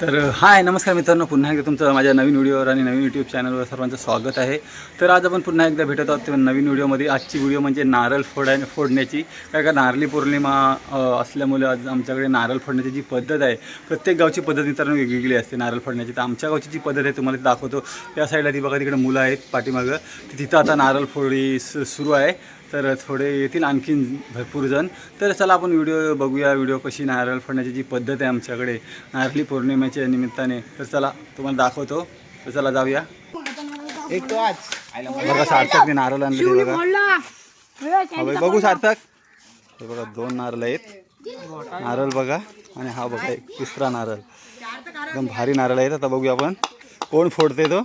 तर हाय नमस्कार मित्रांनो. पुन्हा एकदा तुमचं माझ्या नवीन व्हिडिओवर आणि नवीन यूट्यूब चॅनलवर सर्वांचं स्वागत आहे. तर आज आपण पुन्हा एकदा भेटत आहोत नवीन व्हिडिओमध्ये. आजची व्हिडिओ म्हणजे नारळ फोडाय फोडण्याची. काय का नारळी पौर्णिमा असल्यामुळे आज आमच्याकडे नारळ फोडण्याची जी पद्धत आहे प्रत्येक गावची पद्धत मित्रांनो वेगवेगळी असते नारळ फोडण्याची. तर आमच्या गावची जी पद्धत आहे तुम्हाला दाखवतो. त्या साईडला ती बघा तिकडे मुलं आहेत पाठीमागं. तर तिथं आता नारळ फोडी सु- सुरू आहे. तर थोडे येतील आणखीन भरपूर जण. तर चला आपण व्हिडिओ बघूया. व्हिडिओ कशी नारळ फोडण्याची जी पद्धत आहे आमच्याकडे नारळी पौर्णिमेच्या निमित्ताने. तर चला तुम्हाला दाखवतो. तर चला जाऊया. एक तो आज. बघा सार्थकने नारळ आणले ते बघा. हा बघू सार्थक. हे बघा दोन नारळ आहेत. नारळ बघा. आणि हा बघा एक तिसरा नारळ. एकदम भारी नारळ आहेत. आता बघूया आपण. कोण फोडते तो?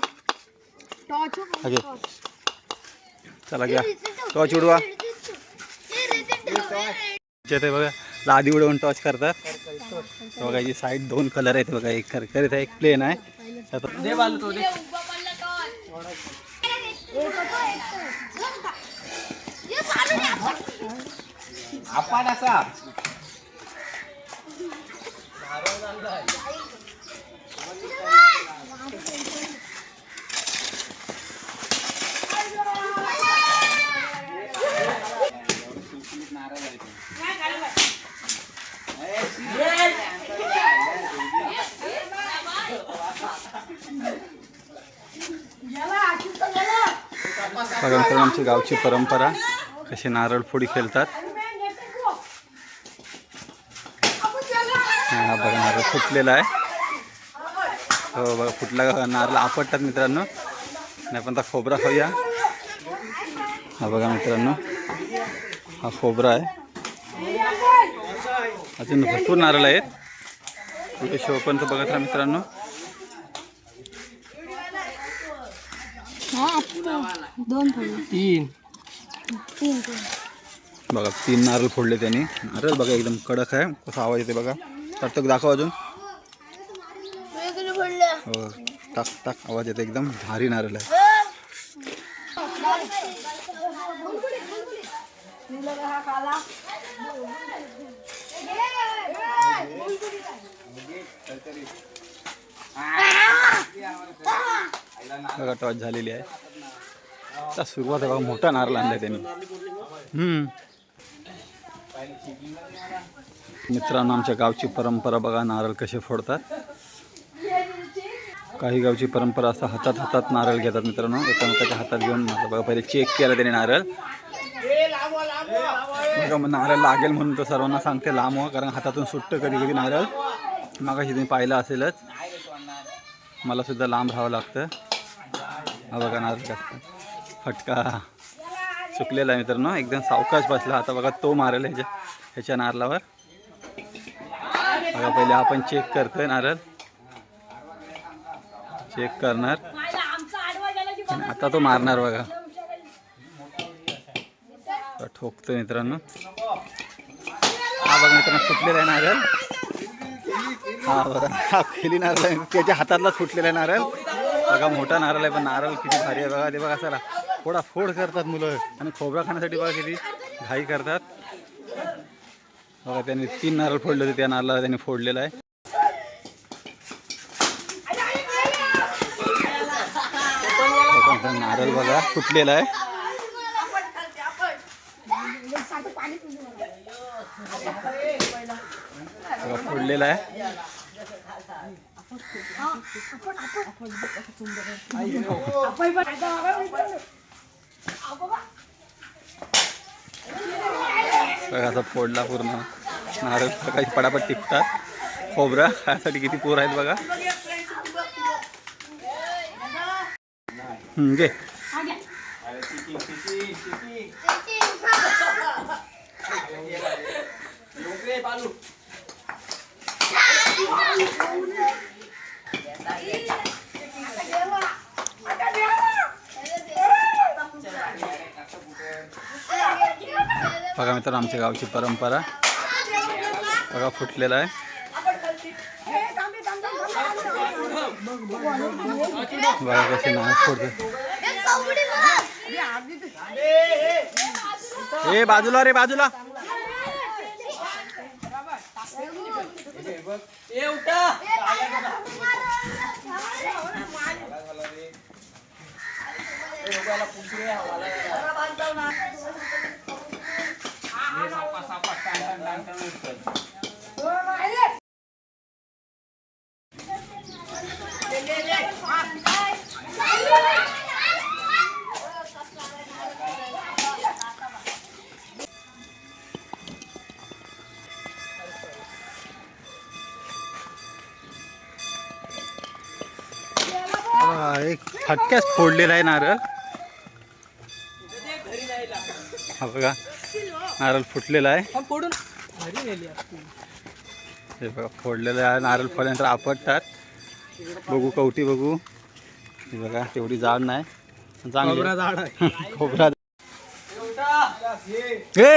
ओके चला घ्या. टॉर्च उडवा. ते बघा लादी उडवून टॉर्च करतात. बघा याची साईड दोन कलर आहेत बघा एक करकरीत आहे एक प्लेन आहे. आता आपण असा. बघा मित्रांनो आमची गावची परंपरा कशी नारळ फोडी खेळतात. हा बघा नारळ फुटलेला आहे. हो बघा फुटला नारळ आपटतात मित्रांनो. नाही पण आता खोबरा खाऊया. हा बघा मित्रांनो. हा खोबरा आहे. अजून भरपूर नारळ आहेत. पुढे शोपर्यंत बघत राहा मित्रांनो. दोन तीन. तीन तीन बघा तीन नारळ फोडले त्यांनी. नारळ बघा एकदम कडक आहे. कसा आवाज़ येते बघा. सार्थक दाखव अजून. हो टाक टाक आवाज़ येते एकदम. भारी नारळ आहे. बघा टॉच झालेली आहे. आता सुरुवात बघा मोठा नारळ आणलाय त्यांनी. मित्रांनो आमच्या गावची परंपरा बघा नारळ कसे फोडतात. काही गावची परंपरा असं हातात हातात नारळ घेतात मित्रांनो. एकामेकाच्या हातात घेऊन बघा पहिले चेक केला त्याने नारळ. बघा मग नारळ लागेल म्हणून तर सर्वांना सांगते लांब व्हा कारण हातातून सुटतं कधी कधी नारळ. मागाशी तुम्ही पाहिलं असेलच. मला सुद्धा लांब राहावं लागतं. हा बघा नारळ फटका सुकलेला आहे मित्रांनो. एकदम सावकाश बसला. आता बघा तो मारेल ह्याच्या ह्याच्या नारळावर. बघा पहिले आपण चेक करतोय नारळ. चेक करणार. आणि आता तो मारणार बघा. ठोकतो ठोकतोय मित्रांनो. हा बघा मित्रांनो फुटलेला आहे नारळ. हा बघा हा खेली नारळ. आहे त्याच्या हातातलाच फुटलेला आहे नारळ. बघा मोठा नारळ आहे पण नारळ किती भारी आहे. बघा ते बघा चला. फोडा फोड करतात मुलं. आणि खोबरा खाण्यासाठी बघा किती घाई करतात. बघा त्यांनी तीन नारळ फोडले होते. त्या नारळाला त्यांनी फोडलेला आहे. नारळ बघा फुटलेला आहे. बघा फोडलेला आहे. सगळ्याचा आता फोडला पूर्ण. नारळ काही पडापट टिपतात. खोबरा खाण्यासाठी किती पोर आहेत बघा. घे. बघा मित्रांनो आमच्या गावची परंपरा. बघा फुटलेला आहे. बघा कसे नारळ फोडते. ए बाजूला रे बाजूला. हा, एक फटक्याच फोडलेला आहे नारळ. बघा. नारळ फुटलेला आहे. फोडून. हे बघा फोडलेलं आहे. नारळ फोडल्यानंतर आपटतात. बघू कवटी बघू. हे बघा तेवढी जाड नाही. चांगली. झाड आहे. खोबरा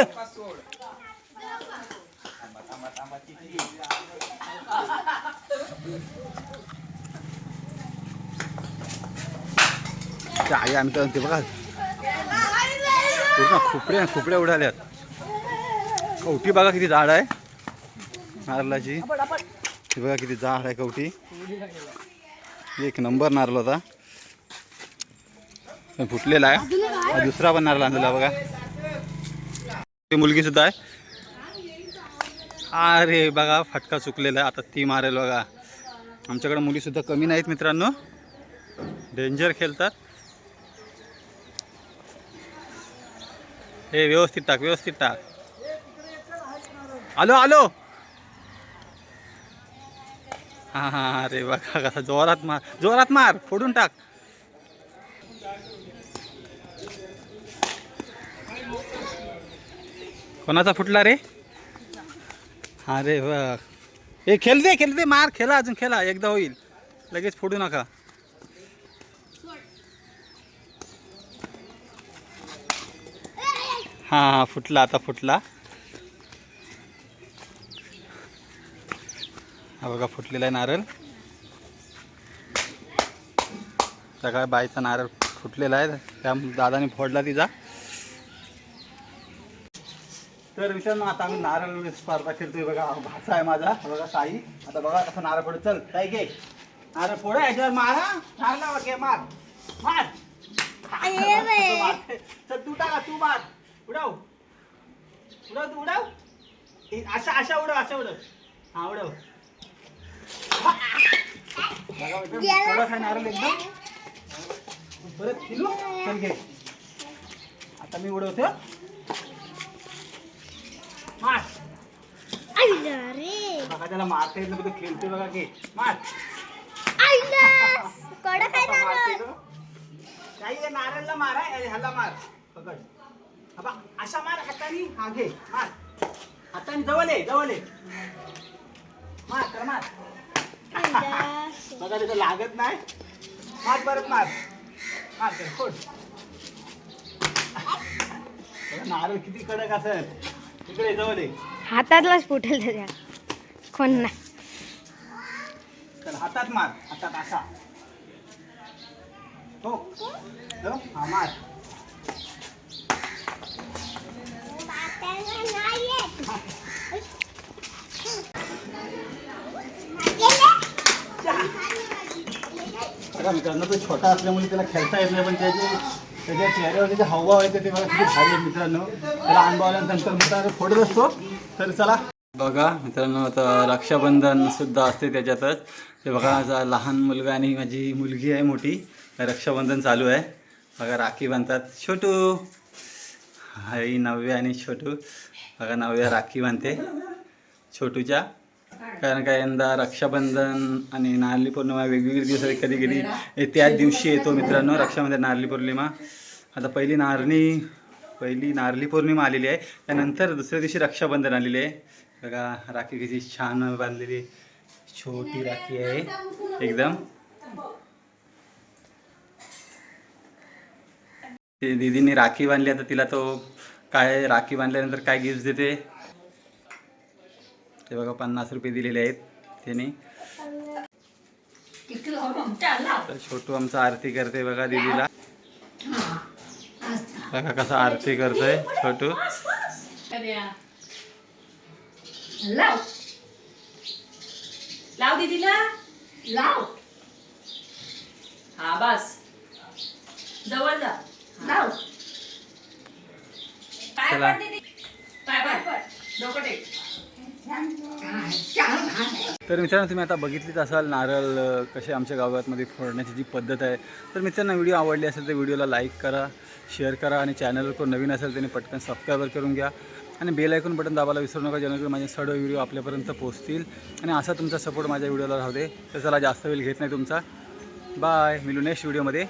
आई आम्ही बघा. पूर्ण खुपड्या खुपड्या उडाल्यात. कवटी बघा किती जाड आहे. नारळाची. हे बघा किती जाड आहे कवटी एक नंबर नारळ होता. फुटलेला आहे. दुसरा पण नारळ आणलेला बघा. ती मुलगी सुद्धा आहे. अरे बघा फटका चुकलेला आहे. आता ती मारेल बघा. आमच्याकडे मुली सुद्धा कमी नाहीत मित्रांनो. डेंजर खेळतात. हे व्यवस्थित टाक व्यवस्थित टाक. आलो आलो. हां हा अरे बघा कसा जोरात मार जोरात मार फोडून टाक. कोणाचा फुटला रे? अरे बघ. हे खेळ दे खेळ दे मार खेळा अजून खेळा एकदा होईल. लगेच फोडू नका. हां हा फुटला आता फुटला. हा बघा फुटलेला आहे नारळ. काय बाईचा नारळ फुटलेला आहे. त्या दादाने फोडला तिचा. तर मित्रांनो आता आम्ही नारळ स्पर्धा खेळतोय बघा. भाचा आहे माझा. बघा साई. आता बघा कसं नारळ फोड चल काय घे. नारळ फोड याच्यावर मारा मारला बघ मार. मार. चल तू टाका तू मार. उडव. उडव तू उडव. अशा अशा उडव अशा उडव. हा उडव बघा मित्रांनो, कडक आहे नारळ एकदम. परत फिरू चल घे. आता मी उडवतो. मार. बघा त्याला मारता येत नाही पण तो खेळतोय बघा की मार. काही हे नारळला मारा ह्याला मार. पकड. हा अशा मार हाताने. हा घे. मार. हाताने जवळ ये जवळ ये. मार कर मार. बघा तिथं लागत नाही. मार परत मार. मार कर बघा, नारळ किती कडक असेल. तिकडे जवळ हातातलाच फुटेल त्याच्या. कोण नाही. तर हातात मार. हातात असा. हो. हो हा मार. का मित्रांनो तो छोटा असल्यामुळे त्याला खेळता येत नाही पण त्याचे त्याच्या चेहऱ्यावर जे हवा आहे ते मला किती भारी आहे मित्रांनो. त्याला अनुभवल्यानंतर मित्रांनो फोडत असतो. तर चला. बघा मित्रांनो आता रक्षाबंधन सुद्धा असते त्याच्यातच. ते बघा माझा लहान मुलगा आणि माझी मुलगी आहे मोठी. रक्षाबंधन चालू आहे. बघा राखी बांधतात. छोटू. आई नव्या आणि छोटू. बघा नव्या राखी बांधते. छोटूच्या. कारण का यंदा रक्षाबंधन आणि नारळी पौर्णिमा वेगवेगळे दिवस कधी कधी. हे त्याच दिवशी येतो मित्रांनो रक्षाबंधन नारळी पौर्णिमा. आता पहिली नारळी पहिली नारळी पौर्णिमा आलेली आहे. त्यानंतर दुसऱ्या दिवशी रक्षाबंधन आलेली आहे. बघा राखी कशी छान बांधलेली छोटी राखी आहे. एकदम. ते दीदीने राखी बांधली. आता तिला तो काय राखी बांधल्यानंतर काय गिफ्ट देते? ते बघा पन्नास रुपये दिलेले आहेत त्याने. छोटू आमचा आरती करते बघा दीदीला. बघा कसा आरती करतोय छोटू. लाव. दीदीला. लाव. हा बस. जवळ जा. लाव. पाय पाय पाय पड. डोकं टेक. तर मित्रांनो तुम्ही आता बघितलीच असाल नारळ कसे आमच्या गावामध्ये फोडण्याची जी पद्धत आहे. तर मित्रांनो व्हिडिओ आवडली असेल तर व्हिडिओला लाईक करा शेअर करा आणि चॅनलवर कोण नवीन असेल त्याने पटकन सबस्क्राईबर करून घ्या. आणि बेल ऐकून बटन दाबायला विसरू नका जेणेकरून माझे सर्व व्हिडिओ आपल्यापर्यंत पोहोचतील. आणि असा तुमचा सपोर्ट माझ्या व्हिडिओला राहू दे. तर चला जास्त वेळ घेत नाही तुमचा. बाय मिळू नेक्स्ट व्हिडिओमध्ये